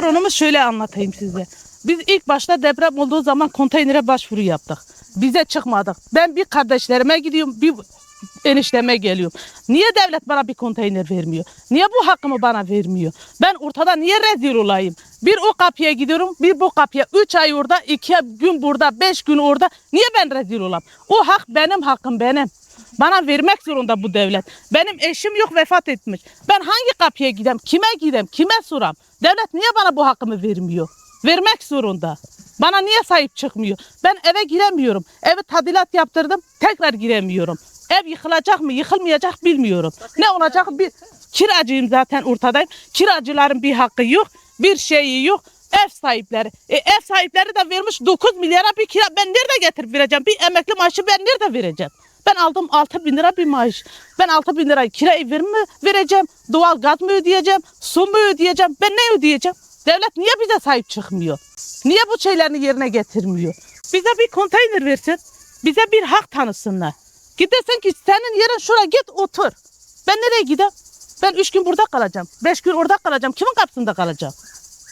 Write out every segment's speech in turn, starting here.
Sorunumuz şöyle anlatayım size. Biz ilk başta deprem olduğu zaman konteynere başvuru yaptık. Bize çıkmadık. Ben bir kardeşlerime gidiyorum, bir enişteme geliyorum. Niye devlet bana bir konteyner vermiyor? Niye bu hakkımı bana vermiyor? Ben ortada niye rezil olayım? Bir o kapıya gidiyorum, bir bu kapıya. Üç ay orada, iki gün burada, beş gün orada. Niye ben rezil olam? O hak benim hakkım benim. Bana vermek zorunda bu devlet. Benim eşim yok vefat etmiş. Ben hangi kapıya gidem? Kime gidem? Kime soram? Devlet niye bana bu hakkımı vermiyor? Vermek zorunda. Bana niye sahip çıkmıyor? Ben eve giremiyorum. Evi tadilat yaptırdım. Tekrar giremiyorum. Ev yıkılacak mı, yıkılmayacak bilmiyorum. Ne olacak? Bir kiracıyım zaten ortadayım. Kiracıların bir hakkı yok, bir şeyi yok. Ev sahipleri. E, ev sahipleri de vermiş 9 milyara bir kira. Ben nerede getirip vereceğim? Bir emekli maaşı ben nerede vereceğim? Ben aldım 6 bin lira bir maaş. Ben 6 bin lirayı kira ev mi vereceğim? Doğal gaz mı ödeyeceğim? Su mu ödeyeceğim? Ben ne ödeyeceğim? Devlet niye bize sahip çıkmıyor? Niye bu şeylerini yerine getirmiyor? Bize bir konteyner versin. Bize bir hak tanısınlar. Gidesin ki senin yerin şuraya git otur. Ben nereye gideyim? Ben üç gün burada kalacağım. Beş gün orada kalacağım. Kimin kapısında kalacağım?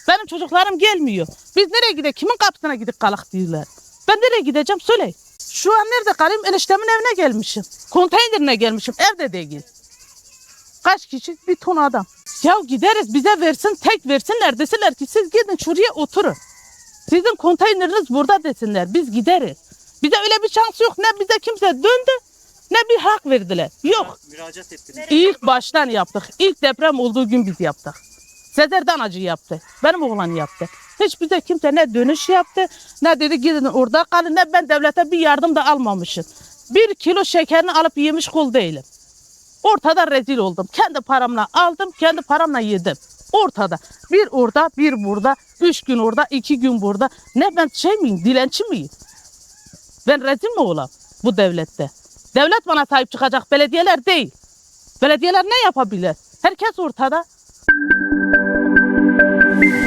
Benim çocuklarım gelmiyor. Biz nereye gidelim? Kimin kapısına gidip kalak diyorlar. Ben nereye gideceğim? Söyle. Şu an nerede kalayım? Eniştemin evine gelmişim. Konteynerine gelmişim. Evde değil. Kaç kişi? Bir ton adam. Ya gideriz bize versin tek versinler desinler ki siz gidin şuraya oturun. Sizin konteyneriniz burada desinler. Biz gideriz. Bize öyle bir şans yok. Ne bize kimse döndü ne bir hak verdiler. Yok. Müracaat ettiniz. İlk baştan yaptık. İlk deprem olduğu gün biz yaptık. Sezer Danacı yaptı. Benim oğlan yaptı. Hiç bize kimse ne dönüş yaptı ne dedi gidin orada kalın ne ben devlete bir yardım da almamışım. Bir kilo şekerini alıp yemiş kul değilim. Ortada rezil oldum. Kendi paramla aldım, kendi paramla yedim. Ortada. Bir orada, bir burada. Üç gün orada, iki gün burada. Ne ben şey miyim, dilenci miyim? Ben rezil mi olam bu devlette? Devlet bana sahip çıkacak, belediyeler değil. Belediyeler ne yapabilir? Herkes ortada. Thank you.